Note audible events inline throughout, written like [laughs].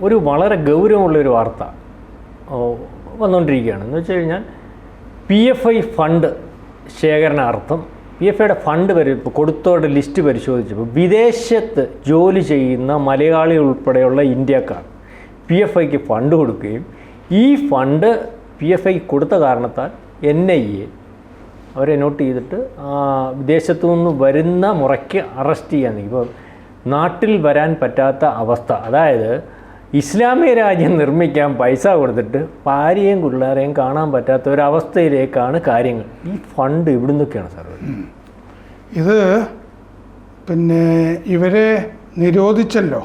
ഒരു വളരെ ഗൗരവമുള്ളൊരു വാർത്ത വന്നുകൊണ്ടിരിക്കുകയാണ് എന്ന് വെച്ച് കഴിഞ്ഞാൽ പി എഫ് ഐ ഫണ്ട് ശേഖരണാർത്ഥം പി എഫ് ഐയുടെ ഫണ്ട് പരി കൊടുത്തവരുടെ ലിസ്റ്റ് പരിശോധിച്ചപ്പോൾ വിദേശത്ത് ജോലി ചെയ്യുന്ന മലയാളി ഉൾപ്പെടെയുള്ള ഇന്ത്യക്കാർ പി എഫ് ഐക്ക് ഫണ്ട് കൊടുക്കുകയും ഈ ഫണ്ട് പി എഫ് ഐ കൊടുത്ത കാരണത്താൽ എൻ ഐ എ അവരെ നോട്ട് ചെയ്തിട്ട് വിദേശത്തു നിന്ന് വരുന്ന മുറയ്ക്ക് അറസ്റ്റ് ചെയ്യാൻ ഇപ്പോൾ നാട്ടിൽ വരാൻ പറ്റാത്ത അവസ്ഥ. അതായത് ഇസ്ലാമിക രാജ്യം നിർമ്മിക്കാൻ പൈസ കൊടുത്തിട്ട് ഭാര്യയും പിള്ളേരെയും കാണാൻ പറ്റാത്ത ഒരവസ്ഥയിലേക്കാണ് കാര്യങ്ങൾ. ഈ ഫണ്ട് ഇവിടെ നിന്നൊക്കെയാണ് സാർ ഇത് പിന്നെ ഇവരെ നിരോധിച്ചല്ലോ.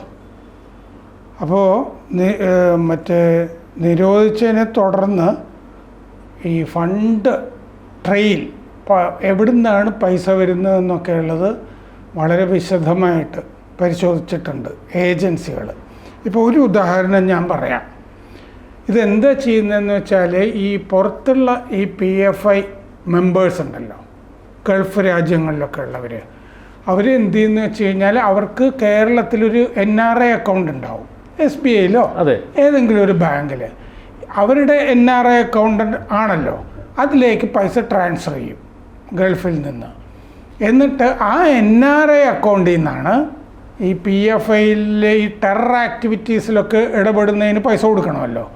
അപ്പോൾ മറ്റേ നിരോധിച്ചതിനെ തുടർന്ന് ഈ ഫണ്ട് ട്രെയിൽ എവിടുന്നാണ് പൈസ വരുന്നതെന്നൊക്കെ ഉള്ളത് വളരെ വിശദമായിട്ട് പരിശോധിച്ചിട്ടുണ്ട് ഏജൻസികൾ ഇപ്പോൾ ഒരു ഉദാഹരണം ഞാൻ പറയാം. ഇതെന്താ ചെയ്യുന്നതെന്ന് വെച്ചാൽ ഈ പുറത്തുള്ള ഈ പി എഫ് ഐ മെമ്പേഴ്സ് ഉണ്ടല്ലോ. ഗൾഫ് രാജ്യങ്ങളിലൊക്കെ ഉള്ളവർ അവർ എന്ത് ചെയ്യുന്നു വെച്ച് കഴിഞ്ഞാൽ അവർക്ക് കേരളത്തിലൊരു എൻ ആർ ഐ അക്കൗണ്ട് ഉണ്ടാവും. എസ് ബി ഐയിലോ അതെ. ഏതെങ്കിലും ഒരു ബാങ്കിൽ അവരുടെ എൻ ആർ ഐ അക്കൗണ്ട് ആണല്ലോ. അതിലേക്ക് പൈസ ട്രാൻസ്ഫർ ചെയ്യും ഗൾഫിൽ നിന്ന്. എന്നിട്ട് ആ എൻ ആർ ഐ അക്കൗണ്ടിൽ നിന്നാണ് ഈ പി എഫ് ഐയിലെ ഈ ടെറർ ആക്ടിവിറ്റീസിലൊക്കെ ഇടപെടുന്നതിന് പൈസ കൊടുക്കണമല്ലോ.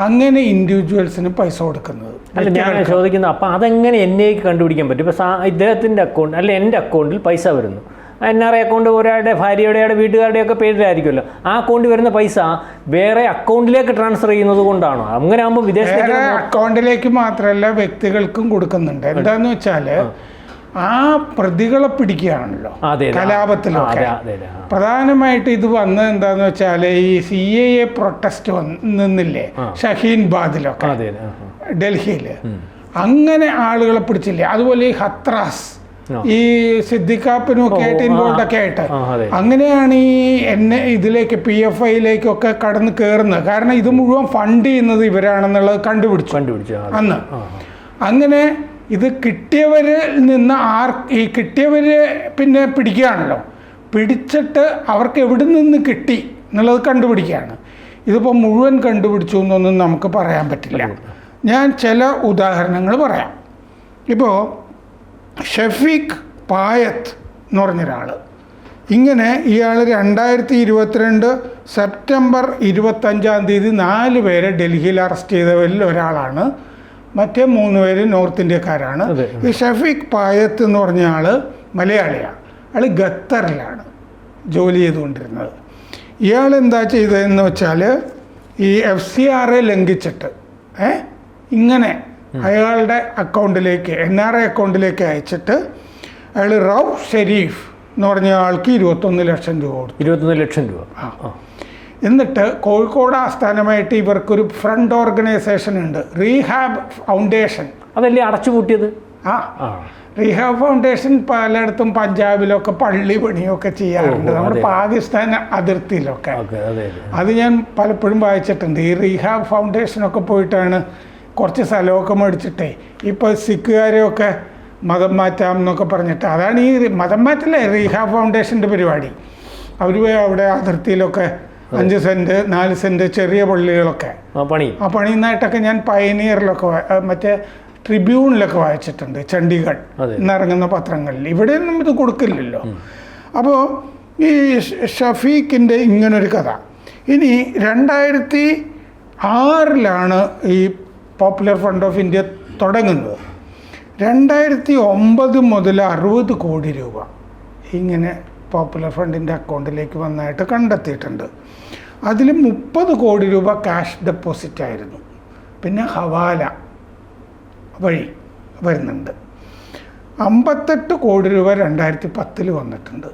അങ്ങനെ ഇൻഡിവിജ്വൽസിന് പൈസ കൊടുക്കുന്നത്. അല്ല ഞാൻ ചോദിക്കുന്നത് അപ്പം അതെങ്ങനെ എന്നേക്ക് കണ്ടുപിടിക്കാൻ പറ്റും? ഇപ്പം ഇദ്ദേഹത്തിന്റെ അക്കൗണ്ട് അല്ല എന്റെ അക്കൗണ്ടിൽ പൈസ വരുന്നു. എൻ ആർ ഐ അക്കൗണ്ട് ഒരാളുടെ ഭാര്യയുടെയുടെ വീട്ടുകാരുടെയൊക്കെ പേരിലായിരിക്കുമല്ലോ. ആ അക്കൗണ്ടിൽ വരുന്ന പൈസ വേറെ അക്കൗണ്ടിലേക്ക് ട്രാൻസ്ഫർ ചെയ്യുന്നത് കൊണ്ടാണോ? അങ്ങനെ ആകുമ്പോൾ വിദേശ അക്കൗണ്ടിലേക്ക് മാത്രമല്ല വ്യക്തികൾക്കും കൊടുക്കുന്നുണ്ട്. എന്താന്ന് വെച്ചാൽ ആ പ്രതികളെ പിടിക്കുകയാണല്ലോ. കലാപത്തിലൊക്കെ. പ്രധാനമായിട്ട് ഇത് വന്നത് എന്താന്ന് വെച്ചാൽ ഈ സി എ എ പ്രൊട്ടസ്റ്റ് നിന്നില്ലേ? ഷഹീൻ ബാദിലൊക്കെ. ഡൽഹിയിൽ അങ്ങനെ ആളുകളെ പിടിച്ചില്ലേ? അതുപോലെ ഈ ഹത്രാസ് ഈ സിദ്ദിഖാപ്പിനും ഒക്കെ ആയിട്ട് ഇൻവോൾവ് ഒക്കെ ആയിട്ട്. അങ്ങനെയാണ് ഈ എന്നെ ഇതിലേക്ക് പി എഫ് ഐയിലേക്കൊക്കെ കടന്ന് കയറുന്നത് കാരണം ഇത് മുഴുവൻ ഫണ്ട് ചെയ്യുന്നത് ഇവരാണെന്നുള്ളത് കണ്ടുപിടിച്ചു. കണ്ടുപിടിച്ചു അന്ന്. അങ്ങനെ ഇത് കിട്ടിയവരിൽ നിന്ന് ആർ ഈ കിട്ടിയവര് പിന്നെ പിടിക്കുകയാണല്ലോ. പിടിച്ചിട്ട് അവർക്ക് എവിടെ നിന്ന് കിട്ടി എന്നുള്ളത് കണ്ടുപിടിക്കുകയാണ്. ഇതിപ്പോൾ മുഴുവൻ കണ്ടുപിടിച്ചു എന്നൊന്നും നമുക്ക് പറയാൻ പറ്റില്ല. ഞാൻ ചില ഉദാഹരണങ്ങൾ പറയാം. ഇപ്പോൾ ഷഫീഖ് പായത്ത് എന്ന് പറഞ്ഞൊരാൾ ഇങ്ങനെ ഇയാൾ രണ്ടായിരത്തി ഇരുപത്തിരണ്ട് സെപ്റ്റംബർ ഇരുപത്തഞ്ചാം തീയതി നാല് പേരെ ഡൽഹിയിൽ അറസ്റ്റ് ചെയ്തവരിൽ ഒരാളാണ്. മറ്റേ മൂന്ന് പേര് നോർത്ത് ഇന്ത്യക്കാരാണ്. ഈ ഷഫീഖ് പായത്ത് എന്ന് പറഞ്ഞ ആൾ മലയാളിയാണ് അയാൾ ഖത്തറിലാണ് ജോലി ചെയ്തുകൊണ്ടിരുന്നത്. ഇയാൾ എന്താ ചെയ്തതെന്ന് വെച്ചാൽ ഈ എഫ് സി ആർ എ ലംഘിച്ചിട്ട് ഏ? ഇങ്ങനെ അയാളുടെ അക്കൗണ്ടിലേക്ക് എൻ ആർ ഐ അക്കൗണ്ടിലേക്ക് അയച്ചിട്ട് അയാൾ റൌഫ് ഷെരീഫ് എന്ന് പറഞ്ഞ ആൾക്ക് ഇരുപത്തൊന്ന് ലക്ഷം രൂപ കൊടുത്തു. ഇരുപത്തൊന്ന് ലക്ഷം രൂപ. ആ. എന്നിട്ട് കോഴിക്കോട് ആസ്ഥാനമായിട്ട് ഇവർക്കൊരു ഫ്രണ്ട് ഓർഗനൈസേഷൻ ഉണ്ട്. Rehab foundation. അതല്ലേ അടച്ചുപൂട്ടിയത്? ആ. ആ. റീഹാബ് ഫൗണ്ടേഷൻ പലയിടത്തും പഞ്ചാബിലൊക്കെ പള്ളി പണിയൊക്കെ ചെയ്യാറുണ്ട്. നമ്മുടെ. പാകിസ്ഥാൻ അതിർത്തിയിലൊക്കെ. അതെ ഞാൻ പലപ്പോഴും വായിച്ചിട്ടുണ്ട്. ഈ റീഹാബ് ഫൗണ്ടേഷനൊക്കെ പോയിട്ടാണ് കുറച്ച് സ്ഥലമൊക്കെ മേടിച്ചിട്ടേ. ഇപ്പോൾ സിഖുകാരെയൊക്കെ മതം മാറ്റാം എന്നൊക്കെ പറഞ്ഞിട്ട്. അതാണ് ഈ മതം മാറ്റല്ലേ റീഹാബ് ഫൗണ്ടേഷന്റെ പരിപാടി. അവർ അവിടെ അതിർത്തിയിലൊക്കെ അഞ്ച് സെന്റ് നാല് സെന്റ് ചെറിയ പള്ളികളൊക്കെ. ആ പണി. ആ പണിയുന്നതായിട്ടൊക്കെ ഞാൻ പയനിയറിലൊക്കെ മറ്റേ ട്രിബ്യൂണിലൊക്കെ വായിച്ചിട്ടുണ്ട് ചണ്ഡീഗഡ്. എന്നിറങ്ങുന്ന പത്രങ്ങളിൽ. ഇവിടെയൊന്നും ഇത് കൊടുക്കില്ലല്ലോ. അപ്പോൾ ഈ ഷഫീഖിന്റെ ഇങ്ങനൊരു കഥ. ഇനി രണ്ടായിരത്തി ആറിലാണ് ഈ പോപ്പുലർ ഫ്രണ്ട് ഓഫ് ഇന്ത്യ തുടങ്ങുന്നത്. രണ്ടായിരത്തി ഒമ്പത് മുതൽ അറുപത് കോടി രൂപ ഇങ്ങനെ പോപ്പുലർ ഫണ്ടിന്റെ അക്കൗണ്ടിലേക്ക് വന്നതായിട്ട് കണ്ടെത്തിയിട്ടുണ്ട്. അതിൽ മുപ്പത് കോടി രൂപ ക്യാഷ് ഡെപ്പോസിറ്റ് ആയിരുന്നു. പിന്നെ ഹവാല വഴി വരുന്നുണ്ട്. അമ്പത്തെട്ട് കോടി രൂപ രണ്ടായിരത്തി പത്തിൽ വന്നിട്ടുണ്ട്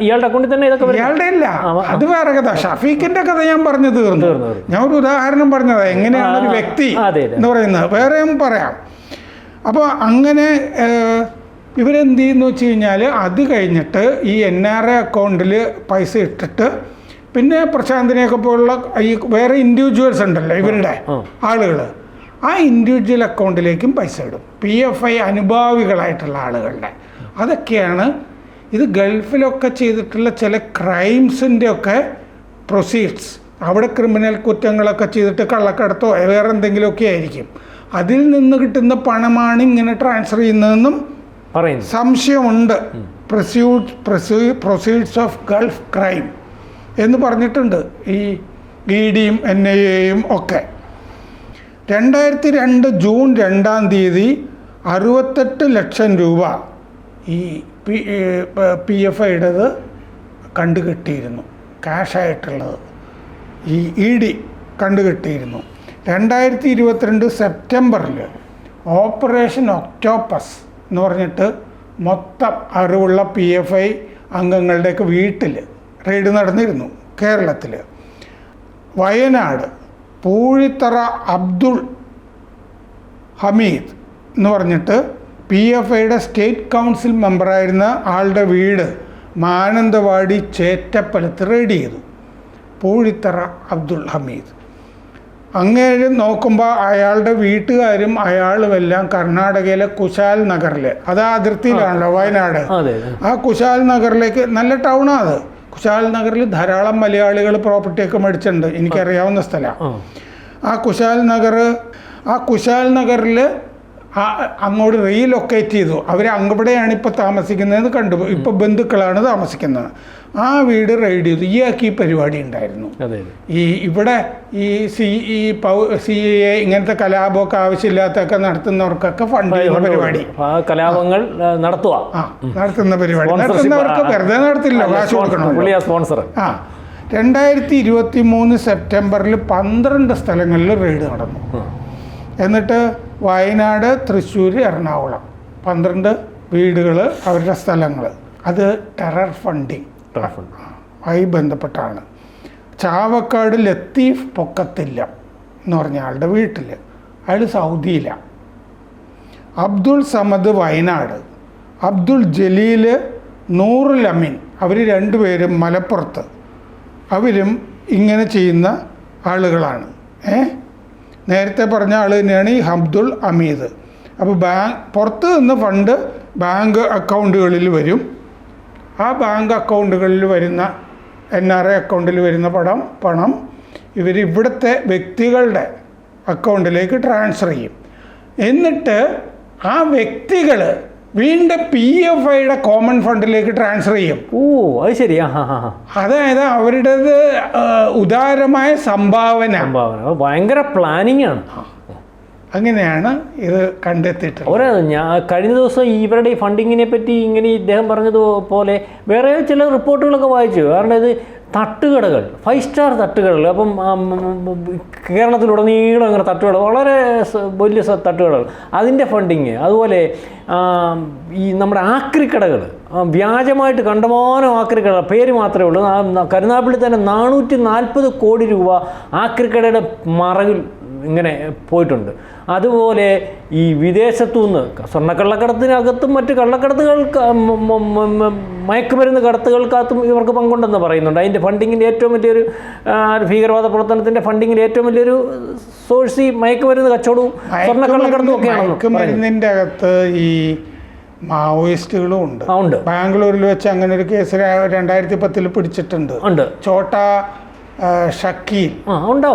ഇയാളുടെ അക്കൗണ്ടിൽ തന്നെ? ഇയാളുടെ ഇല്ല. അത് വേറെ കഥ. ഷഫീഖിന്റെ കഥ ഞാൻ പറഞ്ഞു തീർന്നു. ഞാൻ ഒരു ഉദാഹരണം പറഞ്ഞതാ. എങ്ങനെയാണ് ഒരു വ്യക്തി. എന്ന് പറയുന്നത്. വേറെയും പറയാം. അപ്പോൾ അങ്ങനെ ഇവരെന്ത് ചെയ്യുന്നു വെച്ച് കഴിഞ്ഞാൽ അത് കഴിഞ്ഞിട്ട് ഈ എൻ ആർ ഐ അക്കൗണ്ടിൽ പൈസ ഇട്ടിട്ട് പിന്നെ പ്രശാന്തിനെയൊക്കെ പോലുള്ള ഈ വേറെ ഇൻഡിവിജ്വൽസ് ഉണ്ടല്ലോ ഇവരുടെ. ആളുകൾ ആ ഇൻഡിവിജ്വൽ അക്കൗണ്ടിലേക്കും പൈസ ഇടും. പി എഫ് ഐ അനുഭാവികളായിട്ടുള്ള ആളുകളുടെ. അതൊക്കെയാണ് ഇത് ഗൾഫിലൊക്കെ ചെയ്തിട്ടുള്ള ചില ക്രൈംസിന്റെ ഒക്കെ പ്രൊസീഡ്സ്. അവിടെ ക്രിമിനൽ കുറ്റങ്ങളൊക്കെ ചെയ്തിട്ട് കള്ളക്കടത്തോ വേറെ എന്തെങ്കിലുമൊക്കെ ആയിരിക്കും. അതിൽ നിന്ന് കിട്ടുന്ന പണമാണ് ഇങ്ങനെ ട്രാൻസ്ഫർ ചെയ്യുന്നതെന്നും പറയുന്നു. സംശയമുണ്ട്. പ്രൊസ്യൂട്ട് പ്രൊസീഡ്സ് ഓഫ് ഗൾഫ് ക്രൈം എന്ന് പറഞ്ഞിട്ടുണ്ട് ഈ ഇ ഡിയും എൻ ഐ എയും ഒക്കെ. രണ്ടായിരത്തി രണ്ട് ജൂൺ രണ്ടാം തീയതി അറുപത്തെട്ട് ലക്ഷം രൂപ ഈ പി പി എഫ് ഐയുടേത് കണ്ടുകെട്ടിയിരുന്നു. ക്യാഷായിട്ടുള്ളത് ഈ ഇ ഡി കണ്ടുകെട്ടിയിരുന്നു. രണ്ടായിരത്തി ഇരുപത്തിരണ്ട് സെപ്റ്റംബറിൽ ഓപ്പറേഷൻ ഒക്ടോപ്പസ് എന്ന് പറഞ്ഞിട്ട് മൊത്തം അറിവുള്ള പി എഫ് ഐ അംഗങ്ങളുടെയൊക്കെ വീട്ടിൽ റെയ്ഡ് നടന്നിരുന്നു കേരളത്തിൽ. വയനാട് പൂഴിത്തറ അബ്ദുൾ ഹമീദ് എന്ന് പറഞ്ഞിട്ട് പി എഫ് ഐയുടെ സ്റ്റേറ്റ് കൗൺസിൽ മെമ്പറായിരുന്ന ആളുടെ വീട് മാനന്തവാടി ചേറ്റപ്പലത്ത് റെയ്ഡ് ചെയ്തു. പൂഴിത്തറ അബ്ദുൾ ഹമീദ്. അങ്ങേര് നോക്കുമ്പോൾ അയാളുടെ വീട്ടുകാരും അയാളുമെല്ലാം കർണാടകയിലെ കുശാൽ നഗറിൽ അത് ആ അതിർത്തിയിലാണല്ലോ വയനാട് ആ കുശാൽ നഗറിലേക്ക് നല്ല ടൗണാണ് അത്. കുശാൽ നഗറിൽ ധാരാളം മലയാളികൾ പ്രോപ്പർട്ടിയൊക്കെ മേടിച്ചിട്ടുണ്ട്. എനിക്കറിയാവുന്ന സ്ഥലമാണ് ആ. കുശാൽ നഗർ ആ കുശാൽ നഗറിൽ അങ്ങോട്ട് റീലൊക്കേറ്റ് ചെയ്തു. അവർ അങ്ങോടെയാണ് ഇപ്പോൾ താമസിക്കുന്നതെന്ന് കണ്ടു. ഇപ്പോൾ ബന്ധുക്കളാണ് താമസിക്കുന്നത്. ആ വീട് റെയ്ഡ് ചെയ്തു. ഈ ആക്കി പരിപാടി ഉണ്ടായിരുന്നു. ഈ ഇവിടെ ഈ സി ഈ പൗ സി എ ഇങ്ങനത്തെ കലാപമൊക്കെ ആവശ്യമില്ലാത്തൊക്കെ നടത്തുന്നവർക്കൊക്കെ ഫണ്ട് ചെയ്യുന്ന പരിപാടി. കലാപങ്ങൾ നടത്തുക. ആ നടത്തുന്ന പരിപാടി. നടത്തുന്നവർക്ക്. വെറുതെ നടത്തില്ല കാശ് കൊടുക്കണം സ്പോൺസർ ആ രണ്ടായിരത്തി ഇരുപത്തി മൂന്ന് സെപ്റ്റംബറിൽ പന്ത്രണ്ട് സ്ഥലങ്ങളിൽ റെയ്ഡ് നടന്നു. എന്നിട്ട് വയനാട് തൃശ്ശൂർ എറണാകുളം. പന്ത്രണ്ട് വീടുകൾ അവരുടെ സ്ഥലങ്ങൾ അത് ടെറർ ഫണ്ടിങ്. ആയി ബന്ധപ്പെട്ടാണ്. ചാവക്കാട് ലത്തീഫ് പൊക്കത്തില്ല എന്ന് പറഞ്ഞ ആളുടെ വീട്ടിൽ അയാൾ സൗദിയിലാണ് അബ്ദുൾ സമദ് വയനാട്. അബ്ദുൾ ജലീൽ നൂറുൽ അമീൻ അവർ രണ്ടുപേരും മലപ്പുറത്ത്. അവരും ഇങ്ങനെ ചെയ്യുന്ന ആളുകളാണ്. ഏ? നേരത്തെ പറഞ്ഞ ആൾ തന്നെയാണ് ഈ അബ്ദുൾ അമീദ്. അപ്പോൾ ബാങ്ക് പുറത്ത് നിന്ന് ഫണ്ട് ബാങ്ക് അക്കൗണ്ടുകളിൽ വരും. ആ ബാങ്ക് അക്കൗണ്ടുകളിൽ വരുന്ന എൻ ആർ ഐ അക്കൗണ്ടിൽ വരുന്ന പണം പണം ഇവർ ഇവിടുത്തെ വ്യക്തികളുടെ അക്കൗണ്ടിലേക്ക് ട്രാൻസ്ഫർ ചെയ്യും. എന്നിട്ട് ആ വ്യക്തികൾ വീണ്ടും പി എഫ് ഐയുടെ കോമൺ ഫണ്ടിലേക്ക് ട്രാൻസ്ഫർ ചെയ്യും. ഓ അത് ശരിയാ അതായത് അവരുടേത് ഉദാരമായ സംഭാവന. സംഭാവന. ഭയങ്കര പ്ലാനിങ് ആണ്. അങ്ങനെയാണ് ഇത് കണ്ടെത്തിയിട്ടുള്ളത്. അവരെ ഞാൻ കഴിഞ്ഞ ദിവസം ഇവരുടെ ഈ ഫണ്ടിങ്ങിനെ പറ്റി ഇങ്ങനെ ഇദ്ദേഹം പറഞ്ഞതുപോലെ വേറെ ചില റിപ്പോർട്ടുകളൊക്കെ വായിച്ചു. കാരണം ഇത് തട്ടുകടകൾ ഫൈവ് സ്റ്റാർ തട്ടുകടകൾ. അപ്പം കേരളത്തിലുടനീളം അങ്ങനെ തട്ടുകട വളരെ വലിയ തട്ടുകടകൾ. അതിന്റെ ഫണ്ടിങ് അതുപോലെ ഈ നമ്മുടെ ആക്രിക്കടകൾ വ്യാജമായിട്ട് കണ്ടമാനം ആക്രിക്കട പേര് മാത്രമേ ഉള്ളൂ. കരുനാപ്പള്ളി തന്നെ നാനൂറ്റി നാൽപ്പത് കോടി രൂപ ആക്രിക്കടയുടെ മറവിൽ ഇങ്ങനെ പോയിട്ടുണ്ട്. അതുപോലെ ഈ വിദേശത്തു നിന്ന് സ്വർണക്കള്ളക്കടത്തിനകത്തും മറ്റ് കള്ളക്കടത്തുകൾക്ക് മ- മയക്കുമരുന്ന് കടത്തുകൾക്കകത്തും ഇവർക്ക് പങ്കുണ്ടെന്ന് പറയുന്നുണ്ട്. അതിന്റെ ഫണ്ടിങ്ങിന്റെ ഏറ്റവും വലിയൊരു ഭീകരവാദ പ്രവർത്തനത്തിന്റെ ഫണ്ടിങ്ങിന്റെ ഏറ്റവും വലിയൊരു സോഴ്സ് ഈ മയക്കുമരുന്ന് കച്ചവടവും സ്വർണക്കള്ളക്കടത്തും പറയുന്നു. മയക്കുമരുന്നിന്റെ അകത്ത് ഈ മാവോയിസ്റ്റുകളും ഉണ്ട്. ബാംഗ്ലൂരിൽ വെച്ച് അങ്ങനെ ഒരു കേസ് രണ്ടായിരത്തി പത്തിൽ പിടിച്ചിട്ടുണ്ട്. ചോട്ട ഷക്കീൽ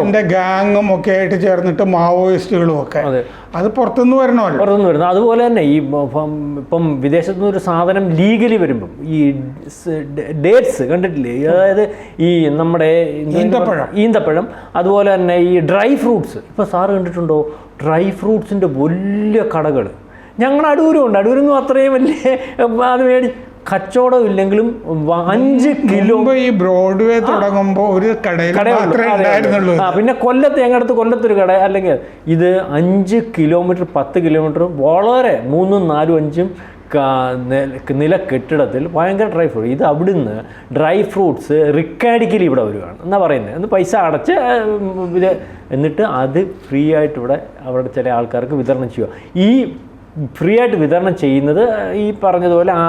എന്റെ ഗാങ്ങും ഒക്കെ ആയിട്ട് ചേർന്നിട്ട് മാവോയിസ്റ്റുകളും ഒക്കെ. അതെ. പുറത്തുനിന്ന് വരണമല്ലോ. പുറത്തുനിന്ന് വരുന്നത്. അതുപോലെ തന്നെ ഈ ഇപ്പം വിദേശത്തു നിന്ന് ഒരു സാധനം ലീഗലി വരുമ്പം ഈ ഡേറ്റ്സ് കണ്ടിട്ടില്ലേ? അതായത് ഈ നമ്മുടെ ഈന്തപ്പഴം. ഈന്തപ്പഴം. അതുപോലെ തന്നെ ഈ ഡ്രൈ ഫ്രൂട്ട്സ്. ഇപ്പം സാറ് കണ്ടിട്ടുണ്ടോ? ഡ്രൈ ഫ്രൂട്ട്സിന്റെ വലിയ കടകൾ ഞങ്ങളുടെ അടൂരും ഉണ്ട് അടൂരൊന്നും അത്രയും വലിയ അത് മേടി കച്ചവടം ഇല്ലെങ്കിലും അഞ്ച് കിലോ ഈ ബ്രോഡ്വേ തുടങ്ങുമ്പോൾ ഒരു കടയിൽ പിന്നെ കൊല്ലത്ത് ഞങ്ങളുടെ കൊല്ലത്തൊരു കട അല്ലെങ്കിൽ ഇത് അഞ്ച് കിലോമീറ്റർ പത്ത് കിലോമീറ്റർ വളരെ മൂന്നും നാലും അഞ്ചും നില കെട്ടിടത്തിൽ ഭയങ്കര ഡ്രൈ ഫ്രൂട്ട് ഇത് അവിടുന്ന് ഡ്രൈ ഫ്രൂട്ട്സ് റിക്കാഡിക്കലി ഇവിടെ വരുവാണ്. എന്നാ പറയുന്നത് എന്ന് പൈസ അടച്ച് ഇത് എന്നിട്ട് അത് ഫ്രീ ആയിട്ട് ഇവിടെ അവിടെ ചില ആൾക്കാർക്ക് വിതരണം ചെയ്യുക. ഈ ഫ്രീ ആയിട്ട് വിതരണം ചെയ്യുന്നത് ഈ പറഞ്ഞതുപോലെ ആ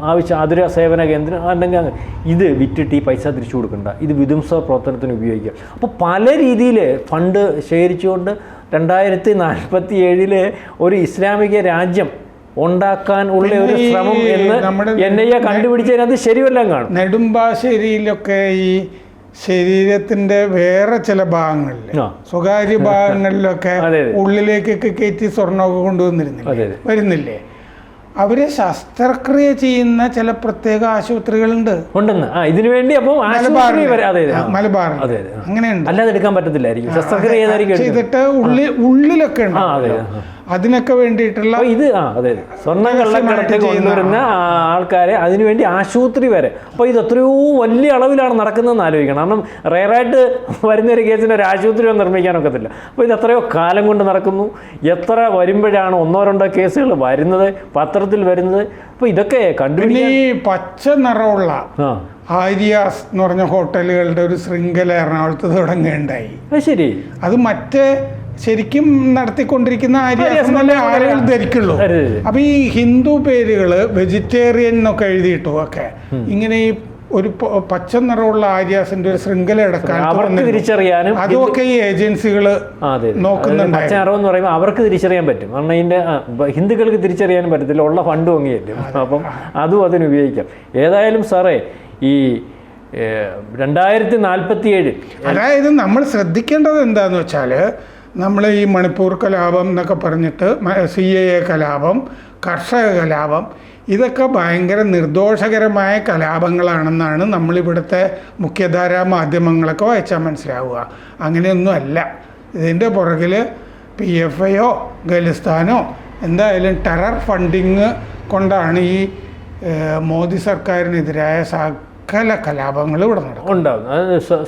ആവശ്യം ആതുര സേവന കേന്ദ്രം അല്ലെങ്കിൽ ഇത് വിറ്റിട്ട് ഈ പൈസ തിരിച്ചു കൊടുക്കണ്ട ഇത് വിധ്വംസ പ്രവർത്തനത്തിന് ഉപയോഗിക്കുക അപ്പോൾ പല രീതിയിൽ ഫണ്ട് ശേഖരിച്ചുകൊണ്ട് രണ്ടായിരത്തി നാൽപ്പത്തി ഏഴിലെ ഒരു ഇസ്ലാമിക രാജ്യം ഉണ്ടാക്കാൻ ഉള്ള ഒരു ശ്രമം എന്ന് എൻ ഐ എ കണ്ടുപിടിച്ചതിനകത്ത് ശരിവെല്ലാം കാണും നെടുമ്പാശ്ശേരിയിലൊക്കെ ഈ ശരീരത്തിന്റെ വേറെ ചില ഭാഗങ്ങളിൽ. സ്വകാര്യ ഭാഗങ്ങളിലൊക്കെ. [laughs] ഉള്ളിലേക്കൊക്കെ കയറ്റി സ്വർണമൊക്കെ കൊണ്ടുവന്നിരുന്നില്ലേ. വരുന്നില്ലേ അവർ ശസ്ത്രക്രിയ ചെയ്യുന്ന ചില പ്രത്യേക ആശുപത്രികളുണ്ട്. ഉണ്ടെന്ന്. ആ ഇതിനു വേണ്ടി അപ്പം ആശുപത്രി വരെ അതെ. മലബാറിൽ അതെ അങ്ങനെയുണ്ട്. അല്ലാതെ എടുക്കാൻ പറ്റത്തില്ലായിരിക്കും. ശസ്ത്രക്രിയ ചെയ്തിട്ട് ഉള്ളിൽ ഉള്ളിലൊക്കെ ഉണ്ട്. അതിനൊക്കെ വേണ്ടിയിട്ടുള്ള ഇത് ആ അതെ സ്വർണ കള്ളക്കടത്ത് കൊണ്ടുവരുന്ന ആൾക്കാരെ അതിനുവേണ്ടി ആശുപത്രി വരെ. അപ്പോൾ ഇത് എത്രയോ വലിയ അളവിലാണ് നടക്കുന്നതെന്ന് ആലോചിക്കണം. കാരണം റയറായിട്ട് വരുന്ന ഒരു കേസിന് ഒരു ആശുപത്രി ഒന്നും നിർമ്മിക്കാനൊക്കത്തില്ല. അപ്പോൾ ഇത് എത്രയോ കാലം കൊണ്ട് നടക്കുന്നു. എത്ര വരുമ്പോഴാണ് ഒന്നോ രണ്ടോ കേസുകൾ വരുന്നത് പത്രത്തിൽ വരുന്നത്? അപ്പോൾ ഇതൊക്കെ കണ്ടു ഈ പച്ച നിറമുള്ള ആര്യാസ് എന്ന് പറഞ്ഞ ഹോട്ടലുകളുടെ ഒരു ശൃംഖല എറണാകുളത്ത് തുടങ്ങുകയുണ്ടായി. ശരി. അത് മറ്റേ ശരിക്കും നടത്തിക്കൊണ്ടിരിക്കുന്ന ആളുകൾ ധരിക്കുള്ളൂ. അപ്പൊ ഈ ഹിന്ദു പേരുകൾ വെജിറ്റേറിയൻ എന്നൊക്കെ എഴുതിയിട്ടു ഒക്കെ ഇങ്ങനെ ഈ ഒരു പച്ച നിറമുള്ള ആര്യാസിന്റെ ഒരു ശൃംഖല അവർക്ക് തിരിച്ചറിയാനും അതൊക്കെ ഈ ഏജൻസികൾ നോക്കുന്നുണ്ട്. പച്ച നിറം എന്ന് പറയുമ്പോൾ അവർക്ക് തിരിച്ചറിയാൻ പറ്റും. കാരണം ഇതിന്റെ ഹിന്ദുക്കൾക്ക് തിരിച്ചറിയാനും പറ്റത്തില്ല. ഉള്ള ഫണ്ട് അങ്ങേയല്ലേ അപ്പം അതും. അതിന് ഉപയോഗിക്കാം. ഏതായാലും സാറേ ഈ രണ്ടായിരത്തി നാൽപ്പത്തി ഏഴ് അതായത് നമ്മൾ ശ്രദ്ധിക്കേണ്ടത് എന്താന്ന് വെച്ചാൽ നമ്മൾ ഈ മണിപ്പൂർ കലാപം എന്നൊക്കെ പറഞ്ഞിട്ട് സി എ എ കലാപം കർഷക കലാപം ഇതൊക്കെ ഭയങ്കര നിർദോഷകരമായ കലാപങ്ങളാണെന്നാണ് നമ്മളിവിടുത്തെ മുഖ്യധാരാ മാധ്യമങ്ങളൊക്കെ വായിച്ചാൽ മനസ്സിലാവുക. അങ്ങനെയൊന്നും അല്ല. ഇതിന്റെ പുറകിൽ പി എഫ് ഐയോ ഖലിസ്ഥാനോ എന്തായാലും ടെറർ ഫണ്ടിങ് കൊണ്ടാണ് ഈ മോദി സർക്കാരിനെതിരായ സകല കലാപങ്ങളും ഇവിടെ നടക്കും. ഉണ്ടാവും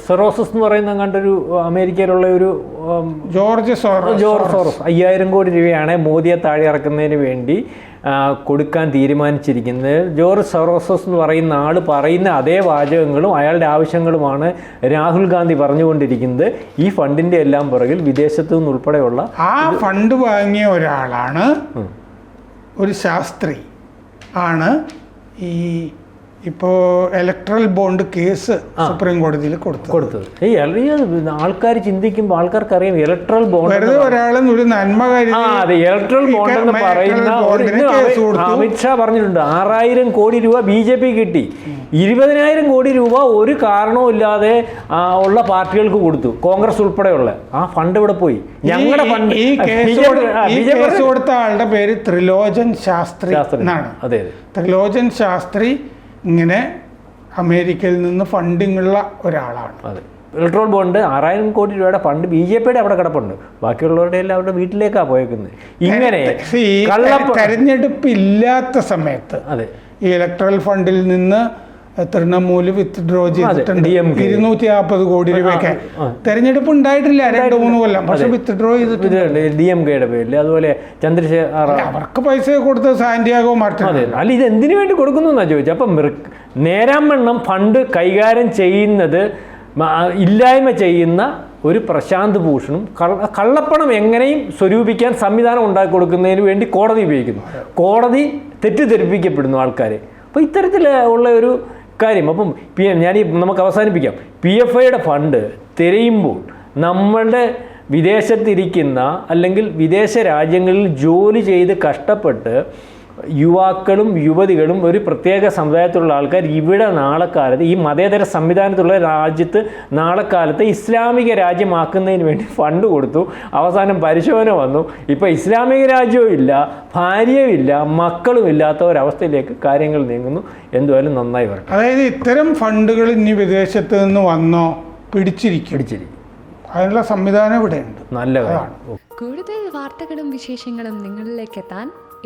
സെറോസസ് എന്ന് പറയുന്ന കണ്ടൊരു അമേരിക്കയിലുള്ള ഒരു ജോർജ് സോറോസ്. George Soros. അയ്യായിരം കോടി രൂപയാണ് മോദിയെ താഴെ ഇറക്കുന്നതിന് വേണ്ടി കൊടുക്കാൻ തീരുമാനിച്ചിരിക്കുന്നത്. ജോർജ് സെറോസസ് എന്ന് പറയുന്ന ആൾ പറയുന്ന അതേ വാചകങ്ങളും അയാളുടെ ആവശ്യങ്ങളുമാണ് രാഹുൽ ഗാന്ധി പറഞ്ഞുകൊണ്ടിരിക്കുന്നത്. ഈ ഫണ്ടിന്റെ എല്ലാം പുറകിൽ വിദേശത്തു നിന്നുൾപ്പെടെയുള്ള ആ ഫണ്ട് വാങ്ങിയ ഒരാളാണ് ഒരു ശാസ്ത്രി ആണ് ഈ ഇപ്പോൾ ഇലക്ട്രൽ ബോണ്ട് കേസ് സുപ്രീം കോടതിയിൽ കൊടുത്തു കൊടുത്തത്. ഈ ആൾക്കാർ ചിന്തിക്കുമ്പോൾ ആൾക്കാർക്ക് അറിയാം ഇലക്ട്രൽ ബോണ്ട് വെറുതെ ഒരു നന്മ അതെ ഇലക്ട്രൽ ബോണ്ട് എന്ന് പറയുന്ന. അമിത്ഷാ പറഞ്ഞിട്ടുണ്ട് ആറായിരം കോടി രൂപ ബി ജെ പി കിട്ടി. ഇരുപതിനായിരം കോടി രൂപ ഒരു കാരണവും ഇല്ലാതെ ഉള്ള പാർട്ടികൾക്ക് കൊടുത്തു കോൺഗ്രസ് ഉൾപ്പെടെയുള്ള. ആ ഫണ്ട് ഇവിടെ പോയി. ഞങ്ങളുടെ ഫണ്ട് ഈ കേസ് കൊടുത്ത ആളുടെ പേര് ത്രിലോചൻ ശാസ്ത്രി ശാസ്ത്രി. എന്നാണ്. അതെ. ത്രിലോചൻ ശാസ്ത്രി ഇങ്ങനെ അമേരിക്കയിൽ നിന്ന് ഫണ്ടിങ്ങുള്ള ഒരാളാണ്. അതെ. ഇലക്ട്രോൾ ബോണ്ട് ആറായിരം കോടി രൂപയുടെ ഫണ്ട് ബി ജെ പിയുടെ അവിടെ കിടപ്പുണ്ട്. ബാക്കിയുള്ളവരുടെ എല്ലാം അവരുടെ വീട്ടിലേക്കാണ് പോയേക്കുന്നത്. ഇങ്ങനെ തെരഞ്ഞെടുപ്പ് ഇല്ലാത്ത സമയത്ത് അതെ. ഈ ഇലക്ട്രൽ ഫണ്ടിൽ നിന്ന് തൃണമൂൽ വിത്ത്ഡ്രോ ചെയ്തിട്ടുണ്ട്. ഇരുന്നൂറ്റി നാൽപ്പത് കോടി രൂപയൊക്കെ. തെരഞ്ഞെടുപ്പ് ഉണ്ടായിട്ടില്ല രണ്ട് മൂന്ന് കൊല്ലം. പക്ഷെ വിത്ത്ഡ്രോ ചെയ്തിട്ടുണ്ട്. ഡി എം കെയുടെ പേരിൽ. അതുപോലെ ചന്ദ്രശേഖർ അവർക്ക് പൈസ കൊടുത്ത് സാന്റിയാഗോ മാർട്ടിൻ അല്ല ഇത് എന്തിനു വേണ്ടി കൊടുക്കുന്നു എന്നാ ചോദിച്ചത് അപ്പം നേരാംവണ്ണം ഫണ്ട് കൈകാര്യം ചെയ്യുന്നത് ഇല്ലായ്മ ചെയ്യുന്ന ഒരു പ്രശാന്ത് ഭൂഷണും കള്ള- കള്ളപ്പണം എങ്ങനെയും സ്വരൂപിക്കാൻ സംവിധാനം ഉണ്ടാക്കി കൊടുക്കുന്നതിന് വേണ്ടി കോടതി ഉപയോഗിക്കുന്നു. കോടതി തെറ്റിദ്ധരിപ്പിക്കപ്പെടുന്നു ആൾക്കാരെ. അപ്പോൾ ഇത്തരത്തിൽ ഉള്ള ഒരു കാര്യം അപ്പം പി ഞാൻ ഈ നമുക്ക് അവസാനിപ്പിക്കാം. പി എഫ് ഐയുടെ ഫണ്ട് തിരയുമ്പോൾ നമ്മളുടെ വിദേശത്തിരിക്കുന്ന അല്ലെങ്കിൽ വിദേശ രാജ്യങ്ങളിൽ ജോലി ചെയ്ത് കഷ്ടപ്പെട്ട് യുവാക്കളും യുവതികളും ഒരു പ്രത്യേക സമുദായത്തിലുള്ള ആൾക്കാർ ഇവിടെ നാളെക്കാലത്ത് ഈ മതേതര സംവിധാനത്തിലുള്ള രാജ്യത്ത് നാളെക്കാലത്ത് ഇസ്ലാമിക രാജ്യമാക്കുന്നതിന് വേണ്ടി ഫണ്ട് കൊടുത്തു. അവസാനം പരിശോധന വന്നു. ഇപ്പോൾ ഇസ്ലാമിക രാജ്യവും ഇല്ല ഭാര്യയും ഇല്ല മക്കളും ഇല്ലാത്ത ഒരവസ്ഥയിലേക്ക് കാര്യങ്ങൾ നീങ്ങുന്നു. എന്തുവായാലും നന്നായി വരട്ടെ. അതായത് ഇത്തരം ഫണ്ടുകൾ ഇനി വിദേശത്ത് നിന്ന് വന്നോ പിടിച്ചിരിക്കും. പിടിച്ചിരിക്കും. അതിനുള്ള സംവിധാനം ഇവിടെയുണ്ട്. നല്ല കാര്യം കൂടുതൽ വാർത്തകളും വിശേഷങ്ങളും നിങ്ങളിലേക്ക് എത്താൻ